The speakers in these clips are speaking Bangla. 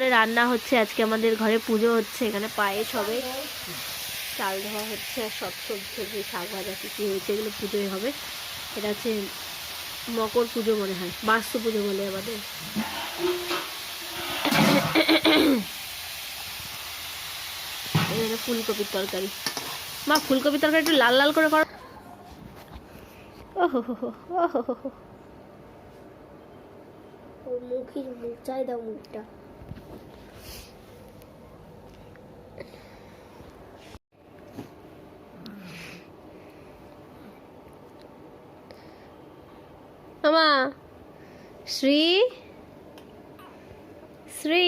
উনুনে রান্না হচ্ছে, আজকে আমাদের ঘরে পুজো হচ্ছে, এখানে পায়েস হবে, চাল ধোয়া হচ্ছে, আর সব সবজি শাক ভাজা, কী হয়েছে, এগুলো পুজোয় হবে। এটা হচ্ছে মকর পুজো মনে হয় বাস্তু পুজো বলে আমাদের। এখানে ফুলকপির তরকারি। মা, ফুলকপির তরকারি একটু লাল লাল করে কর। ওহো মুখের মুখ চাই দাও মুখটা। আমা শ্রী? শ্রী?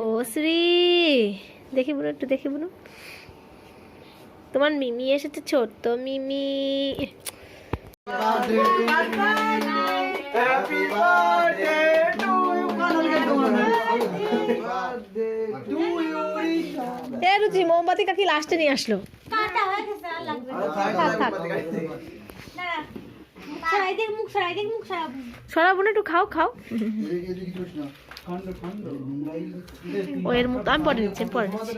ও শ্রী। দেখি বলো একটু দেখি বলো। তোমার মিমি এসেছে ছোট্ট মিমি। মোমবাতি কাকি লাস্টে নিয়ে আসলো। থাক থাক। সরাবো। না একটু খাও খাও। ও এর মতো আমি পরে নিচ্ছি পরে নিচ্ছি।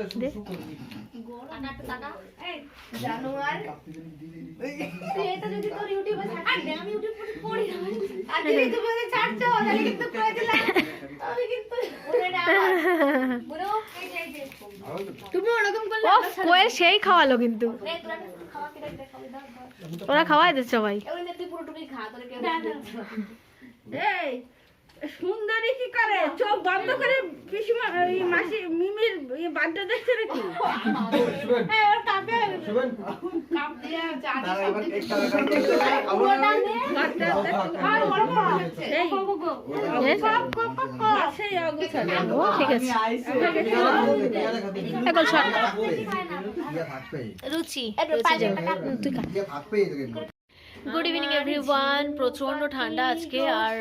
কোয়েল সেই খাওয়ালো কিন্তু। ওরা খাওয়াই দিচ্ছে ভাই এই সুন্দরী কি করে? চোখ বন্ধ করে পিসিমা মাসি মিমির বাদ্য দেখছে নাকি? রুচি। গুড ইভিনিং এভরিওয়ান প্রচণ্ড ঠান্ডা আজকে আর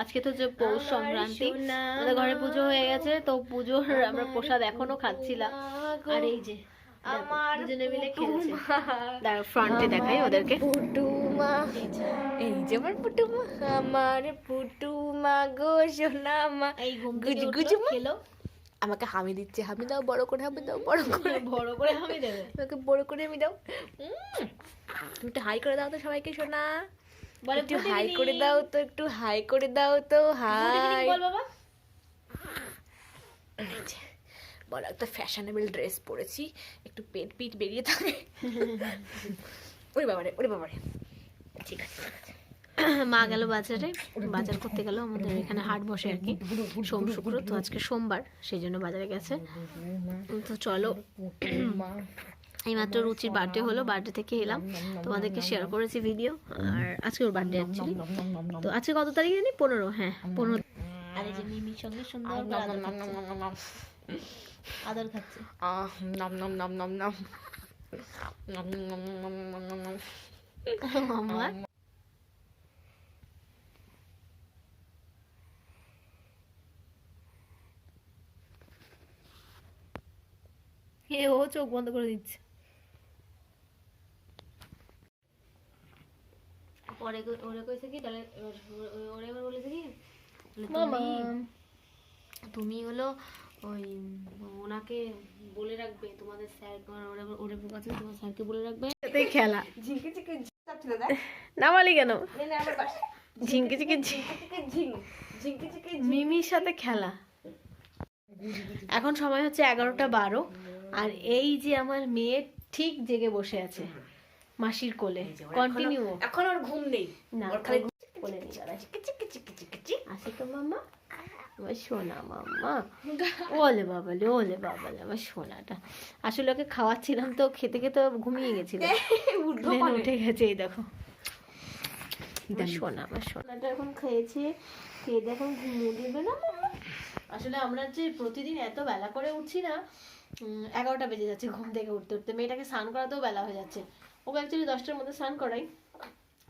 আজকে তো যে পৌষ সংক্রান্তি আমাদের ঘরে পুজো হয়ে গেছে তো পুজোর আমরা প্রসাদ এখনও খাচ্ছিলাম। আর এই যে আমার দুজনে মিলে খেলছে। দাঁড়াও ফ্রন্টে দেখাই ওদেরকে। পুটুমা এই যেমন পুটুমা আমার পুটুমা গো সোনা মা। গুজ গুজ খেলো। আমাকে হামি দিচ্ছে হামি দাও বড় করে হামি দাও বড় করে। বড় করে হামি দেবে। আমাকে বড় করে হামি দাও। তুমি একটু হাই করে দাও তো সবাইকে শোনা বলে একটু হাই করে দাও তো একটু হাই করে দাও তো হাই বল একটা ফ্যাশনেবল ড্রেস পরেছি একটু পেট পিট বেরিয়ে থাকে। ওরে বাবারে ওরে বাবারে। ঠিক আছে মা গেল বাজারে বাজার করতে গেল আমাদের এখানে হাট বসে আর কি। সোম শুক্র তো আজকে সোমবার সেই জন্য বাজারে গেছে। তো চলো এইমাত্র রুচির বার্থডে হলো বার্থডে থেকে এলাম তোমাদেরকে শেয়ার করেছি ভিডিও আর আজকে ওর বার্থডে অ্যাকচুয়ালি তো আজকে কত তারিখ জানি পনেরো হ্যাঁ পনেরো আরে যে মিমি সঙ্গে সুন্দর আদর খাচ্ছে নম নম নম নম নম আমার এ ও চোখ বন্ধ করে দিচ্ছে পরে কই- ওরে কইছে কি তাহলে ওর- ওর- ওরে এবার বলেছে কি তুমি- হলো ওই ওনাকে বলে রাখবে তোমাদের স্যার ওরে ওরে কাছে তোমার স্যারকে বলে রাখবে এতেই খেলা নামালি কেন ঝিঙ্কি চিকি মিমির সাথে খেলা এখন সময় হচ্ছে এগারোটা বারো আর এই যে আমার মেয়ে ঠিক জেগে বসে আছে মাসির কোলে। কন্টিনিউ এখন ওর ঘুম নেই। না ওর খালি কোলে নিয়ে আসে তো মাম্মা আমার সোনা মাম্মা ওলে বাবালে ওলে বাবালে আমার সোনাটা। আসলে ওকে খাওয়াচ্ছিলাম তো খেতে খেতে ঘুমিয়ে গেছিল। উঠে গেছে এই দেখো। সোনা আমার সোনাটা এখন খেয়েছে খেয়ে এখন ঘুমিয়ে দেবে না? আসলে আমরা যে প্রতিদিন এত বেলা করে উঠছি না এগারোটা বেজে যাচ্ছে ঘুম থেকে উঠতে উঠতে। মেয়েটাকে স্নান করাতেও বেলা হয়ে যাচ্ছে। ওকে অ্যাকচুয়ালি দশটার মধ্যে স্নান করাই।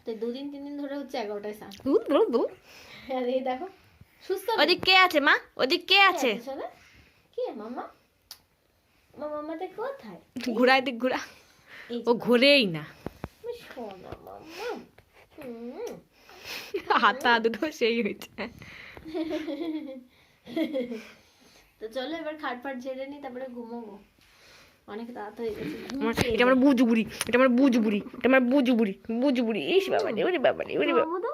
তো দুদিন তিন দিন ধরে হচ্ছে এগারোটায় স্নান। আর এই দেখো সুস্থ ওদিক কে আছে মা? ওদিক কে আছে? কে সোনা? কে মাম্মা কোথায়? ঘুরাই দিক ঘুরা ও ঘুরেই না। মাম্মা হুম। হাতা দুটো সেই হয়েছে। তো চলো এবার খাট ফাট ঝেড়ে নি তারপরে ঘুমোবো। অনেক রাত হয়ে গেছে। এটা আমার বুঝ বুড়ি এটা আমার বুঝ বুড়ি এটা আমার বুঝ বুড়ি বুঝ ইস বাবা রে ওরে বাবা রে ওরে। বাবা।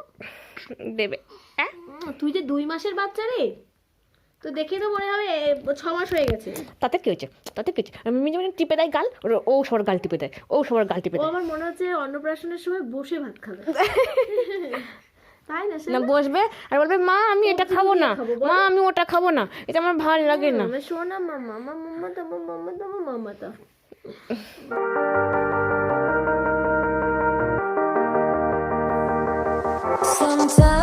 দেবে হ্যাঁ? তুই যে দুই মাসের বাচ্চা রে তো দেখে তো মনে হবে ছ মাস হয়ে গেছে। তাতে কি হয়েছে? তাতে কি হয়েছে? আমি যেমন টিপে দেয় গাল ও সবার গাল টিপে দেয় ও সবার গাল টিপে দেয়। আমার মনে হচ্ছে অন্নপ্রাশনের সময় বসে ভাত খাবে। না বসবে আর বলবে মা আমি এটা খাব না। মা আমি ওটা খাব না। এটা আমার ভালো লাগে না। সোনা মামা মামা মামা তো মামা তো। Sometimes